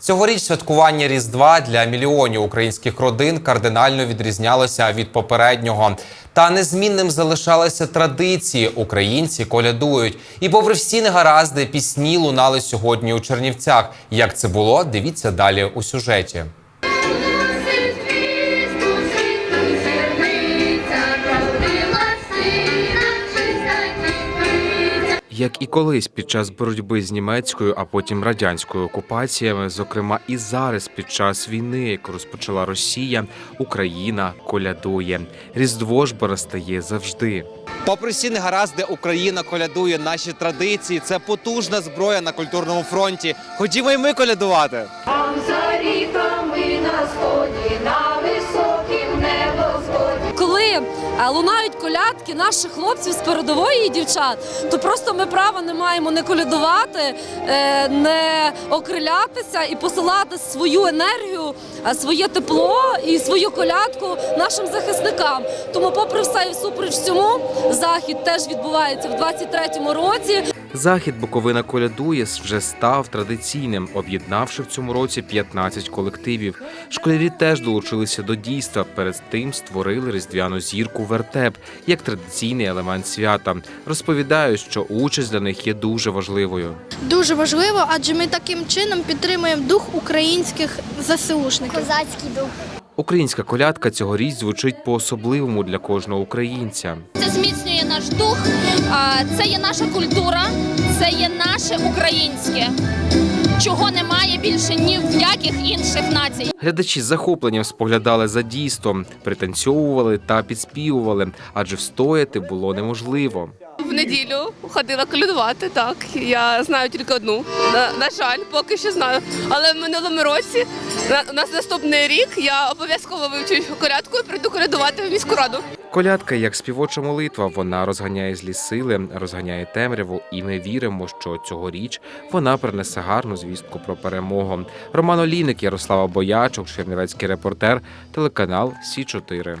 Цьогоріч святкування Різдва для мільйонів українських родин кардинально відрізнялося від попереднього. Та незмінним залишалися традиції. Українці колядують. І попри всі негаразди, пісні лунали сьогодні у Чернівцях. Як це було? Дивіться далі у сюжеті. Як і колись під час боротьби з німецькою, а потім радянською окупаціями, зокрема і зараз під час війни, яку розпочала Росія, Україна колядує. Різдво ж бо стає завжди. Попри всі негаразди, Україна колядує наші традиції. Це потужна зброя на культурному фронті. Ходімо й ми колядувати. Лунають колядки наших хлопців з передової і дівчат, то просто ми права не маємо не колядувати, е, не окрилятися і посилати свою енергію, своє тепло і свою колядку нашим захисникам. Тому, попри все і всупереч цьому захід теж відбувається в 23-му році. Захід Буковина колядує вже став традиційним, об'єднавши в цьому році 15 колективів. Школярі теж долучилися до дійства. Перед тим створили різдвяну зірку вертеп як традиційний елемент свята. Розповідають, що участь для них є дуже важливою. Дуже важливо, адже ми таким чином підтримуємо дух українських ЗСУшників. Козацький дух. Українська колядка цьогоріч звучить по-особливому для кожного українця. Це зміцнює наш дух, це є наша культура, це є наше українське, чого немає більше ні в яких інших націй. Глядачі з захопленням споглядали за дійством, пританцьовували та підспівували, адже встояти було неможливо. Неділю ходила колядувати, так. Я знаю тільки одну. На, на жаль, поки що знаю. Але в минулому році, на, у нас наступний рік, я обов'язково вивчу колядку і прийду колядувати в міську раду. Колядка як співоча молитва, вона розганяє злі сили, розганяє темряву, і ми віримо, що цьогоріч вона принесе гарну звістку про перемогу. Роман Олійник, Ярослава Боячук, Чернівецький репортер, телеканал Сі 4